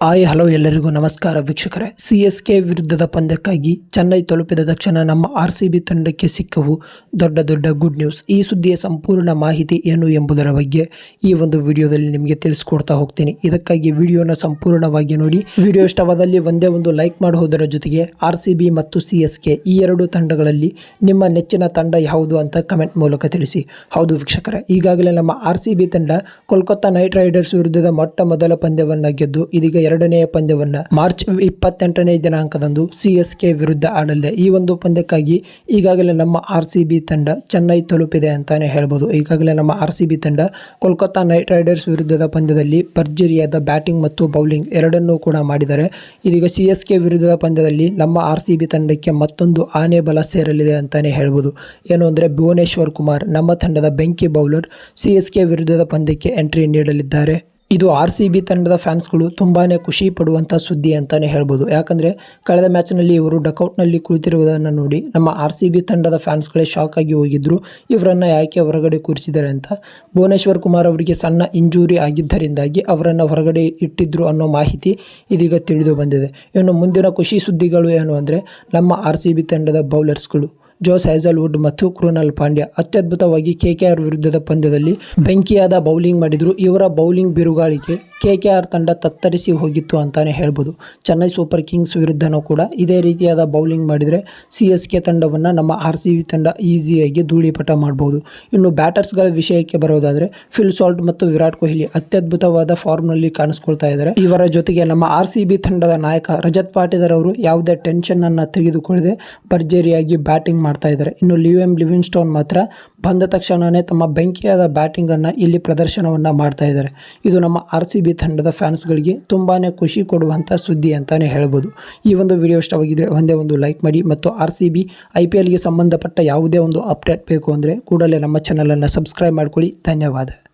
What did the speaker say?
Hi, hello ಎಲ್ಲರಿಗೂ ನಮಸ್ಕಾರ ವೀಕ್ಷಕರೇ. ಸಿ ಎಸ್ ಕೆ ವಿರುದ್ಧದ ಪಂದ್ಯಕ್ಕಾಗಿ ಚೆನ್ನೈ ತಲುಪಿದ ತಕ್ಷಣ ನಮ್ಮ ಆರ್ ಸಿ ಬಿ ತಂಡಕ್ಕೆ ಸಿಕ್ಕವು ದೊಡ್ಡ ದೊಡ್ಡ ಗುಡ್ ನ್ಯೂಸ್ ಈ ಸುದ್ದಿಯ ಸಂಪೂರ್ಣ ಮಾಹಿತಿ ಏನು ಎಂಬುದರ ಬಗ್ಗೆ ಈ ಒಂದು ವಿಡಿಯೋದಲ್ಲಿ ನಿಮಗೆ ತಿಳಿಸ್ಕೊಡ್ತಾ ಹೋಗ್ತೀನಿ. ಇದಕ್ಕಾಗಿ ವಿಡಿಯೋನ ಸಂಪೂರ್ಣವಾಗಿ ನೋಡಿ. ವಿಡಿಯೋ ಇಷ್ಟವಾದಲ್ಲಿ ಒಂದೇ ಒಂದು ಲೈಕ್ ಮಾಡುವುದರ ಜೊತೆಗೆ ಆರ್ ಸಿ ಬಿ ಮತ್ತು ಸಿ ಎಸ್ ಕೆ ಈ ಎರಡು ತಂಡಗಳಲ್ಲಿ ನಿಮ್ಮ ನೆಚ್ಚಿನ ತಂಡ ಯಾವುದು ಅಂತ ಕಮೆಂಟ್ ಮೂಲಕ ತಿಳಿಸಿ. ಹೌದು ವೀಕ್ಷಕರೇ, ಈಗಾಗಲೇ ನಮ್ಮ ಆರ್ ಸಿ ಬಿ ತಂಡ ಕೋಲ್ಕತ್ತಾ ನೈಟ್ ರೈಡರ್ಸ್ ವಿರುದ್ಧದ ಮೊಟ್ಟ ಮೊದಲ ಪಂದ್ಯವನ್ನು ಗೆದ್ದು ಇದೀಗ ಎರಡನೆಯ ಪಂದ್ಯವನ್ನ ಮಾರ್ಚ್ ಇಪ್ಪತ್ತೆಂಟನೇ ದಿನಾಂಕದಂದು ಸಿಎಸ್ಕೆ ವಿರುದ್ಧ ಆಡಲಿದೆ. ಈ ಒಂದು ಪಂದ್ಯಕ್ಕಾಗಿ ಈಗಾಗಲೇ ನಮ್ಮ ಆರ್ ಸಿ ಬಿ ತಂಡ ಚೆನ್ನೈ ತಲುಪಿದೆ ಅಂತಾನೆ ಹೇಳ್ಬೋದು. ಈಗಾಗಲೇ ನಮ್ಮ ಆರ್ ಸಿ ಬಿ ತಂಡ ಕೋಲ್ಕತ್ತಾ ನೈಟ್ ರೈಡರ್ಸ್ ವಿರುದ್ಧದ ಪಂದ್ಯದಲ್ಲಿ ಭರ್ಜರಿಯಾದ ಬ್ಯಾಟಿಂಗ್ ಮತ್ತು ಬೌಲಿಂಗ್ ಎರಡನ್ನೂ ಕೂಡ ಮಾಡಿದ್ದಾರೆ. ಇದೀಗ ಸಿ ಎಸ್ ಕೆ ವಿರುದ್ಧದ ಪಂದ್ಯದಲ್ಲಿ ನಮ್ಮ ಆರ್ ಸಿ ಬಿ ತಂಡಕ್ಕೆ ಮತ್ತೊಂದು ಆನೆ ಬಲ ಸೇರಲಿದೆ ಅಂತಾನೆ ಹೇಳ್ಬೋದು. ಏನು ಅಂದರೆ ಭುವನೇಶ್ವರ್ ಕುಮಾರ್, ನಮ್ಮ ತಂಡದ ಬೆಂಕಿ ಬೌಲರ್, ಸಿ ಎಸ್ ಕೆ ವಿರುದ್ಧದ ಪಂದ್ಯಕ್ಕೆ ಎಂಟ್ರಿ ನೀಡಲಿದ್ದಾರೆ. ಇದು ಆರ್ ಸಿ ಬಿ ತಂಡದ ಫ್ಯಾನ್ಸ್ಗಳು ತುಂಬಾ ಖುಷಿ ಪಡುವಂಥ ಸುದ್ದಿ ಅಂತಲೇ ಹೇಳ್ಬೋದು. ಯಾಕಂದರೆ ಕಳೆದ ಮ್ಯಾಚ್ನಲ್ಲಿ ಇವರು ಡಕೌಟ್ನಲ್ಲಿ ಕುಳಿತಿರುವುದನ್ನು ನೋಡಿ ನಮ್ಮ ಆರ್ ಸಿ ಬಿ ತಂಡದ ಫ್ಯಾನ್ಸ್ಗಳೇ ಶಾಕ್ ಆಗಿ ಹೋಗಿದ್ರು. ಇವರನ್ನು ಯಾಕೆ ಹೊರಗಡೆ ಕೂರಿಸಿದ್ದಾರೆ ಅಂತ ಭುವನೇಶ್ವರ್ ಕುಮಾರ್ ಅವರಿಗೆ ಸಣ್ಣ ಇಂಜೂರಿ ಆಗಿದ್ದರಿಂದಾಗಿ ಅವರನ್ನು ಹೊರಗಡೆ ಇಟ್ಟಿದ್ರು ಅನ್ನೋ ಮಾಹಿತಿ ಇದೀಗ ತಿಳಿದು ಬಂದಿದೆ. ಇನ್ನು ಮುಂದಿನ ಖುಷಿ ಸುದ್ದಿಗಳು ಏನು ಅಂದರೆ ನಮ್ಮ ಆರ್ ಸಿ ಬಿ ತಂಡದ ಬೌಲರ್ಸ್ಗಳು ಜೋಸ್ ಹ್ಯಾಸಲ್ವುಡ್ ಮತ್ತು ಕೃಣಾಲ್ ಪಾಂಡ್ಯ ಅತ್ಯದ್ಭುತವಾಗಿ ಕೆಕೆಆರ್ ವಿರುದ್ಧದ ಪಂದ್ಯದಲ್ಲಿ ಬೆಂಕಿಯಾದ ಬೌಲಿಂಗ್ ಮಾಡಿದರು. ಇವರ ಬೌಲಿಂಗ್ ಬಿರುಗಾಳಿಗೆ ಕೆಕೆಆರ್ ತಂಡ ತತ್ತರಿಸಿ ಹೋಗಿತ್ತು ಅಂತಾನೆ ಹೇಳ್ಬೋದು. ಚೆನ್ನೈ ಸೂಪರ್ ಕಿಂಗ್ಸ್ ವಿರುದ್ಧನೂ ಕೂಡ ಇದೇ ರೀತಿಯಾದ ಬೌಲಿಂಗ್ ಮಾಡಿದರೆ ಸಿ ಎಸ್ ಕೆ ತಂಡವನ್ನು ನಮ್ಮ ಆರ್ ಸಿ ಬಿ ತಂಡ ಈಸಿಯಾಗಿ ಧೂಳಿಪಟ ಮಾಡ್ಬೋದು. ಇನ್ನು ಬ್ಯಾಟರ್ಸ್ಗಳ ವಿಷಯಕ್ಕೆ ಬರೋದಾದರೆ ಫಿಲ್ ಸಾಲ್ಟ್ ಮತ್ತು ವಿರಾಟ್ ಕೊಹ್ಲಿ ಅತ್ಯದ್ಭುತವಾದ ಫಾರ್ಮ್ನಲ್ಲಿ ಕಾಣಿಸ್ಕೊಳ್ತಾ ಇದ್ದಾರೆ. ಇವರ ಜೊತೆಗೆ ನಮ್ಮ ಆರ್ ಸಿ ಬಿ ತಂಡದ ನಾಯಕ ರಜತ್ ಪಾಟೀದಾರ್ ಅವರು ಯಾವುದೇ ಟೆನ್ಷನನ್ನು ತೆಗೆದುಕೊಳ್ಳದೆ ಭರ್ಜರಿಯಾಗಿ ಬ್ಯಾಟಿಂಗ್ ಮಾಡ್ತಾ ಇದ್ದಾರೆ. ಇನ್ನು ಲಿವ್ ಲಿವಿಂಗ್ ಸ್ಟೋನ್ ಮಾತ್ರ ಬಂದ ತಕ್ಷಣವೇ ತಮ್ಮ ಬೆಂಕಿಯಾದ ಬ್ಯಾಟಿಂಗನ್ನು ಇಲ್ಲಿ ಪ್ರದರ್ಶನವನ್ನು ಮಾಡ್ತಾ ಇದ್ದಾರೆ. ಇದು ನಮ್ಮ ಆರ್ ಸಿ ಬಿ ತಂಡದ ಫ್ಯಾನ್ಸ್ಗಳಿಗೆ ತುಂಬಾ ಖುಷಿ ಕೊಡುವಂಥ ಸುದ್ದಿ ಅಂತಲೇ ಹೇಳ್ಬೋದು. ಈ ಒಂದು ವಿಡಿಯೋ ಇಷ್ಟವಾಗಿದ್ದರೆ ಒಂದೇ ಒಂದು ಲೈಕ್ ಮಾಡಿ ಮತ್ತು R C B I P ಎಲ್ಗೆ ಸಂಬಂಧಪಟ್ಟ ಯಾವುದೇ ಒಂದು ಅಪ್ಡೇಟ್ ಬೇಕು ಅಂದರೆ ಕೂಡಲೇ ನಮ್ಮ ಚಾನಲನ್ನು ಸಬ್ಸ್ಕ್ರೈಬ್ ಮಾಡ್ಕೊಳ್ಳಿ. ಧನ್ಯವಾದ.